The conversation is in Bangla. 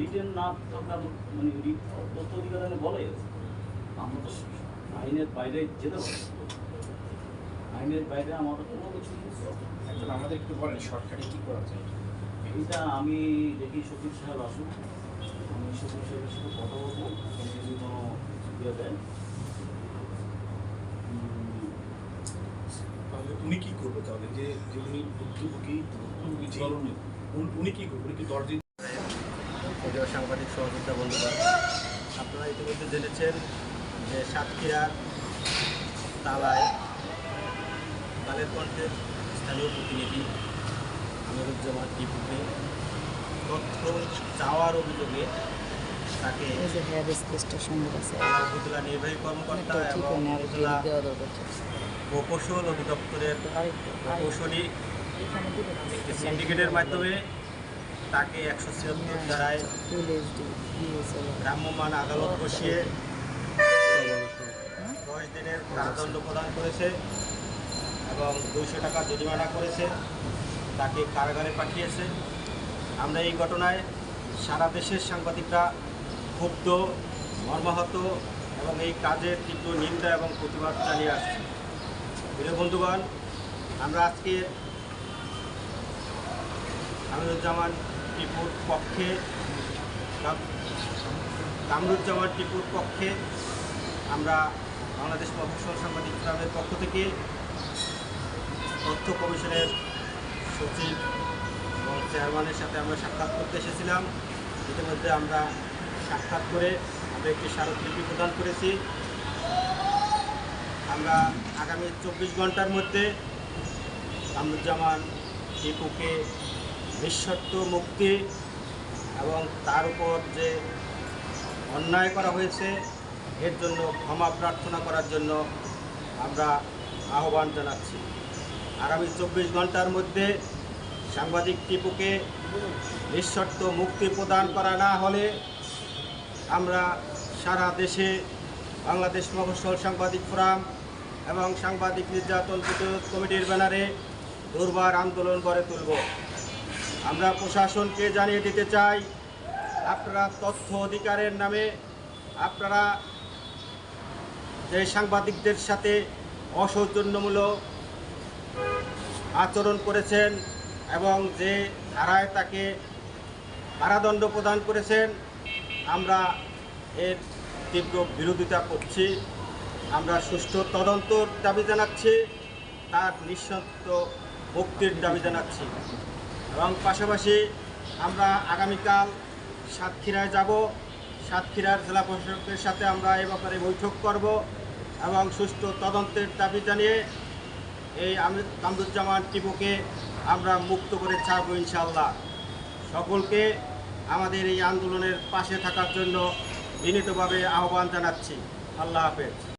রিটেন না থাকার মানে তথ্য অধিকার আছে। আমরা তো আইনের বাইরে যেতে পারি। আইনের বাইরে আমাদের কোনো কিছু একজন আমাদের একটু বলেন শর্টকাটে কি করা যায়? এইটা আমি দেখি সচিব সাহেব আসুন আমি সচিব সাহেবের সাথে কথা বলব। যদি কোনো ইয়ে দেন। তাহলে উনি কি করবে তাহলে? যে উনি ভুক্তভোগী ভুক্তভোগী উনি- উনি কি করবে? উনি কি দশ দিন প্রিয় সাংবাদিক সহযোগিতা বন্ধুরা আপনারা ইতিমধ্যে জেনেছেন যে সাতক্ষীরার তালায় কালের কণ্ঠের স্থানীয় প্রতিনিধি আমিরুজ্জামান টিপুকে তথ্য চাওয়ার অভিযোগে তাকে উপজেলা নির্বাহী কর্মকর্তা এবং উপজেলা প্রকৌশল অধিদপ্তরের প্রকৌশলী একটি সিন্ডিকেটের মাধ্যমে তাকে একশো ছিয়াত্তর ধারায় এইচডি ডিএসএল ভ্রাম্যমাণ আদালত বসিয়ে দশ দিনের কারাদণ্ড প্রদান করেছে এবং দুইশো টাকা জরিমানা করেছে তাকে কারাগারে পাঠিয়েছে। আমরা এই ঘটনায় সারা দেশের সাংবাদিকরা ক্ষুব্ধ মর্মাহত এবং এই কাজের তীব্র নিন্দা এবং প্রতিবাদ চালিয়ে আসছি। প্রিয় বন্ধুগণ আমরা আজকে আমিরুজ্জামান টিপুর পক্ষে কাম- কামরুজ্জামান টিপুর পক্ষে আমরা বাংলাদেশ প্রফেশনাল সাংবাদিক ক্লাবের পক্ষ থেকে তথ্য কমিশনের সচিব এবং চেয়ারম্যানের সাথে আমরা সাক্ষাৎ করতে এসেছিলাম। ইতিমধ্যে আমরা সাক্ষাৎ করে আমরা একটি স্মারকলিপি প্রদান করেছি। আমরা আগামী চব্বিশ ঘণ্টার মধ্যে কামরুজ্জামান টিপুকে নিঃশর্ত মুক্তি এবং তার উপর যে অন্যায় করা হয়েছে, এর জন্য ক্ষমা প্রার্থনা করার জন্য আমরা আহ্বান জানাচ্ছি। আগামী চব্বিশ ঘণ্টার মধ্যে সাংবাদিক টিপুকে নিঃশর্ত মুক্তি প্রদান করা না হলে আমরা সারা দেশে বাংলাদেশ মফসল সাংবাদিক ফোরাম এবং সাংবাদিক নির্যাতন প্রতিরোধ কমিটির ব্যানারে দুর্বার আন্দোলন গড়ে তুলব। আমরা প্রশাসনকে জানিয়ে দিতে চাই, আপনারা তথ্য অধিকারের নামে আপনারা যে সাংবাদিকদের সাথে অসৌজন্যমূলক আচরণ করেছেন এবং যে ধারায় তাকে কারাদণ্ড প্রদান করেছেন, আমরা এর তীব্র বিরোধিতা করছি। আমরা সুষ্ঠু তদন্তর দাবি জানাচ্ছি, তার নিঃশর্ত মুক্তির দাবি জানাচ্ছি। এবং পাশাপাশি আমরা আগামীকাল সাতক্ষীরায় যাব। সাতক্ষীরার জেলা প্রশাসকের সাথে আমরা এ ব্যাপারে বৈঠক করব এবং সুষ্ঠু তদন্তের দাবি জানিয়ে এই আমি কামরুজ্জামান টিপুকে আমরা মুক্ত করে ছাড়বো ইনশাল্লাহ সকলকে আমাদের এই আন্দোলনের পাশে থাকার জন্য বিনীতভাবে আহ্বান জানাচ্ছি। আল্লাহ হাফেজ।